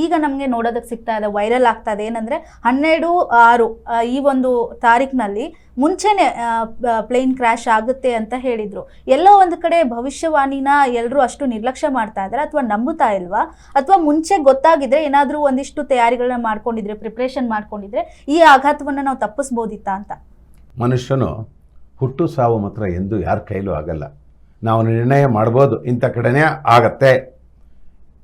ಈಗ ನಮಗೆ ನೋಡೋದಕ್ಕೆ ಸಿಗ್ತಾ ಇದೆ ವೈರಲ್ ಆಗ್ತಾ ಇದೆ. ಏನಂದ್ರೆ ಹನ್ನೆರಡು ಆರು ಈ ಒಂದು ತಾರೀಕಿನಲ್ಲಿ ಮುಂಚೆನೆ ಪ್ಲೇನ್ ಕ್ರ್ಯಾಶ್ ಆಗುತ್ತೆ ಅಂತ ಹೇಳಿದ್ರು. ಎಲ್ಲೋ ಒಂದು ಕಡೆ ಭವಿಷ್ಯವಾಣಿನ ಎಲ್ಲರೂ ಅಷ್ಟು ನಿರ್ಲಕ್ಷ್ಯ ಮಾಡ್ತಾ ಇದ್ದಾರೆ ಅಥವಾ ನಂಬುತ್ತಾ ಇಲ್ವಾ? ಅಥವಾ ಮುಂಚೆ ಗೊತ್ತಾಗಿದ್ರೆ ಏನಾದರೂ ಒಂದಿಷ್ಟು ತಯಾರಿಗಳನ್ನ ಮಾಡ್ಕೊಂಡಿದ್ರೆ ಪ್ರಿಪ್ರೇಷನ್ ಮಾಡ್ಕೊಂಡಿದ್ರೆ ಈ ಆಘಾತವನ್ನು ನಾವು ತಪ್ಪಿಸ್ಬೋದಿತ್ತಾ ಅಂತ? ಮನುಷ್ಯನು ಹುಟ್ಟು ಸಾವು ಮಾತ್ರ ಎಂದು ಯಾರ ಕೈಲೂ ಆಗಲ್ಲ. ನಾವು ನಿರ್ಣಯ ಮಾಡ್ಬೋದು, ಇಂಥ ಕಡೆನೇ ಆಗತ್ತೆ.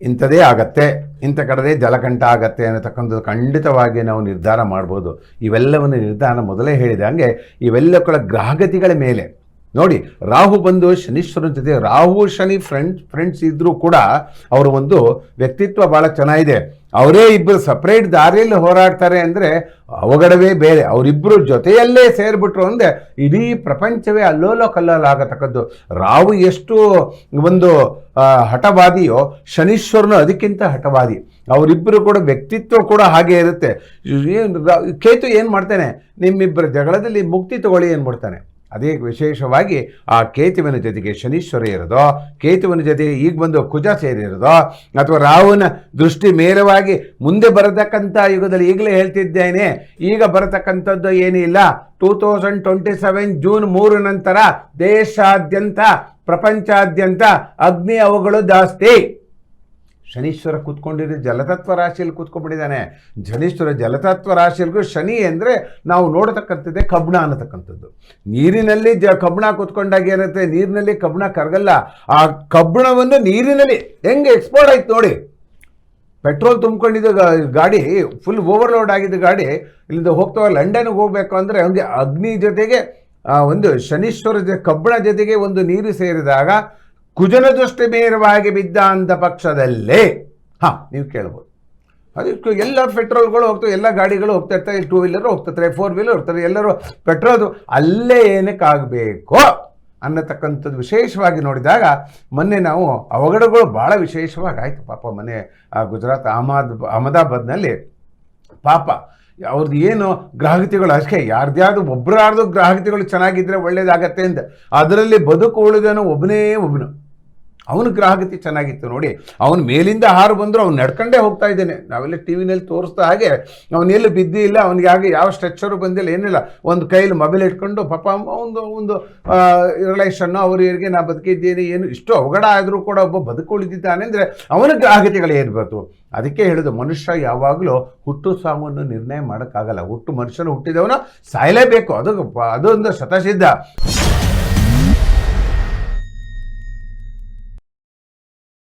ಇಂಥದೇ ಆಗತ್ತೆ, ಇಂಥ ಕಡೆದೇ ಜಲಕಂಠ ಆಗತ್ತೆ ಅನ್ನತಕ್ಕಂಥದ್ದು ಖಂಡಿತವಾಗಿ ನಾವು ನಿರ್ಧಾರ ಮಾಡ್ಬೋದು. ಇವೆಲ್ಲವನ್ನು ನಿರ್ಧಾರ ಮೊದಲೇ ಹೇಳಿದ ಹಾಗೆ ಇವೆಲ್ಲಕ್ಕೂ ಗ್ರಹಗತಿಗಳ ಮೇಲೆ ನೋಡಿ, ರಾಹು ಬಂದು ಶನೀಶ್ವರನ ಜೊತೆ, ರಾಹು, ಶನಿ ಫ್ರೆಂಡ್ ಫ್ರೆಂಡ್ಸ್ ಇದ್ದರೂ ಕೂಡ ಅವರ ಒಂದು ವ್ಯಕ್ತಿತ್ವ ಭಾಳ ಚೆನ್ನಾಗಿದೆ. ಅವರೇ ಇಬ್ಬರು ಸಪ್ರೇಟ್ ದಾರಿಯಲ್ಲಿ ಹೋರಾಡ್ತಾರೆ ಅಂದರೆ ಅವಘಡವೇ ಬೇರೆ. ಅವರಿಬ್ಬರು ಜೊತೆಯಲ್ಲೇ ಸೇರಿಬಿಟ್ರು ಅಂದರೆ ಇಡೀ ಪ್ರಪಂಚವೇ ಅಲ್ಲೋಲ ಕಲ್ಲೋಲ ಆಗತಕ್ಕದ್ದು. ರಾಹು ಎಷ್ಟು ಒಂದು ಹಠವಾದಿಯೋ, ಶನೀಶ್ವರನು ಅದಕ್ಕಿಂತ ಹಠವಾದಿ. ಅವರಿಬ್ಬರು ಕೂಡ ವ್ಯಕ್ತಿತ್ವ ಕೂಡ ಹಾಗೆ ಇರುತ್ತೆ. ಏನು, ಕೇತು ಏನು ಮಾಡ್ತಾನೆ? ನಿಮ್ಮಿಬ್ಬರ ಜಗಳದಲ್ಲಿ ಮುಕ್ತಿ ತಗೊಳ್ಳಿ ಏನು ಮಾಡ್ತಾನೆ? ಅದೇ ವಿಶೇಷವಾಗಿ ಆ ಕೇತುವಿನ ಜೊತೆಗೆ ಶನೀಶ್ವರ ಇರೋದೋ ಕೇತುವಿನ ಜೊತೆಗೆ ಈಗ ಬಂದು ಕುಜ ಸೇರಿರೋದೋ ಅಥವಾ ರಾಹುನ ದೃಷ್ಟಿ ಮೇಲವಾಗಿ ಮುಂದೆ ಬರತಕ್ಕಂಥ ಯುಗದಲ್ಲಿ ಈಗಲೇ ಹೇಳ್ತಿದ್ದೇನೆ, ಈಗ ಬರತಕ್ಕಂಥದ್ದು ಏನಿಲ್ಲ two thousand twenty seven June ಮೂರು ನಂತರ ದೇಶಾದ್ಯಂತ, ಪ್ರಪಂಚಾದ್ಯಂತ ಅಗ್ನಿ ಅವುಗಳು ಜಾಸ್ತಿ. ಶನೀಶ್ವರ ಕೂತ್ಕೊಂಡಿರೋ ಜಲತತ್ವ ರಾಶಿಯಲ್ಲಿ ಕೂತ್ಕೊಂಡ್ಬಿಟ್ಟಿದ್ದಾನೆ. ಶನೀಶ್ವರ ಜಲತತ್ವ ರಾಶಿಯಲ್ಲಿಗೂ ಶನಿ ಅಂದರೆ ನಾವು ನೋಡತಕ್ಕಂಥದ್ದೇ ಕಬ್ಬಣ ಅನ್ನತಕ್ಕಂಥದ್ದು. ನೀರಿನಲ್ಲಿ ಜ ಕಬ್ಬಣ ಕೂತ್ಕೊಂಡಾಗ ಏನಿರುತ್ತೆ ನೀರಿನಲ್ಲಿ ಕಬ್ಬಣ ಕರಗಲ್ಲ. ಆ ಕಬ್ಬಣವನ್ನು ನೀರಿನಲ್ಲಿ ಹೆಂಗೆ ಎಕ್ಸ್ಪೋರ್ಟ್ ಆಯ್ತು ನೋಡಿ. ಪೆಟ್ರೋಲ್ ತುಂಬ್ಕೊಂಡಿದ್ದ ಗಾಡಿ ಫುಲ್ ಓವರ್ಲೋಡ್ ಆಗಿದ್ದ ಗಾಡಿ, ಇಲ್ಲಿಂದ ಹೋಗ್ತಾ ಲಂಡನ್ಗೆ ಹೋಗಬೇಕು ಅಂದರೆ ಹಂಗೆ ಅಗ್ನಿ ಜೊತೆಗೆ ಒಂದು ಶನೀಶ್ವರ ಕಬ್ಬಣ ಜೊತೆಗೆ ಒಂದು ನೀರು ಸೇರಿದಾಗ ಕುಜನ ದೃಷ್ಟಿ ನೇರವಾಗಿ ಬಿದ್ದ ಅಂದ ಪಕ್ಷದಲ್ಲೇ. ಹಾಂ, ನೀವು ಕೇಳ್ಬೋದು. ಅದಕ್ಕೆ ಎಲ್ಲ ಪೆಟ್ರೋಲ್ಗಳು ಹೋಗ್ತವೆ, ಎಲ್ಲ ಗಾಡಿಗಳು ಹೋಗ್ತಾ ಇರ್ತವೆ ಟೂ ವೀಲರ್ ಹೋಗ್ತಿರ್ತಾರೆ ಫೋರ್ ವೀಲರ್ ಹೋಗ್ತಾರೆ ಎಲ್ಲರೂ ಪೆಟ್ರೋಲ್ ಅಲ್ಲೇ ಏನಕ್ಕಾಗಬೇಕು ಅನ್ನತಕ್ಕಂಥದ್ದು ವಿಶೇಷವಾಗಿ ನೋಡಿದಾಗ ಮೊನ್ನೆ ನಾವು ಅವಘಡಗಳು ಭಾಳ ವಿಶೇಷವಾಗಿ ಆಯಿತು. ಪಾಪ ಮೊನ್ನೆ ಗುಜರಾತ್ ಅಹಮದ್, ಅಹಮದಾಬಾದ್ನಲ್ಲಿ ಪಾಪ ಅವ್ರದ್ದು ಏನು ಗ್ರಾಹಕತೆಗಳು ಅಷ್ಟೇ ಯಾರ್ದ್ಯಾರ್ದು ಒಬ್ಬರಾರ್ದು ಗ್ರಾಹಕತೆಗಳು ಚೆನ್ನಾಗಿದ್ದರೆ ಒಳ್ಳೇದಾಗತ್ತೆ ಅಂತ ಅದರಲ್ಲಿ ಬದುಕು ಉಳಿದನು ಒಬ್ಬನೇ ಒಬ್ಬನು ಅವನ ಗ್ರಾಹಕತೆ ಚೆನ್ನಾಗಿತ್ತು ನೋಡಿ. ಅವನ ಮೇಲಿಂದ ಹಾರು ಬಂದರೂ ಅವ್ನು ನಡ್ಕೊಂಡೇ ಹೋಗ್ತಾ ಇದ್ದೇನೆ. ನಾವೆಲ್ಲ ಟಿ ವಿನಲ್ಲಿ ತೋರಿಸ್ತಾ ಹಾಗೆ ಅವನೆಲ್ಲೂ ಬಿದ್ದಿಲ್ಲ ಅವನಿಗೆ ಹಾಗೆ ಯಾವ ಸ್ಟ್ರೆಚ್ಚರು ಬಂದಿಲ್ಲ, ಏನಿಲ್ಲ. ಒಂದು ಕೈಯಲ್ಲಿ ಮೊಬೈಲ್ ಇಟ್ಕೊಂಡು, ಪಾಪ ಒಂದು ಒಂದು ರಿಲೇಷನ್ನು ಅವರು ಇವರಿಗೆ ನಾ ಬದುಕಿದ್ದೀನಿ, ಏನು ಇಷ್ಟು ಅವಘಡ ಆದರೂ ಕೂಡ ಒಬ್ಬ ಬದುಕು ಉಳಿದಿದ್ದಾನೆ ಅಂದರೆ ಅವನ ಗ್ರಾಹಕತೆಗಳು ಬರ್ತು ಅದಕ್ಕೆ ಹೇಳಿದ ಮನುಷ್ಯ ಯಾವಾಗಲೂ ಹುಟ್ಟು ಸಾವನ್ನು ನಿರ್ಣಯ ಮಾಡೋಕ್ಕಾಗಲ್ಲ. ಹುಟ್ಟು ಮನುಷ್ಯನು ಹುಟ್ಟಿದವನು ಸಾಯಲೇಬೇಕು. ಅದು ಅದೊಂದು ಶತಸಿದ್ಧ.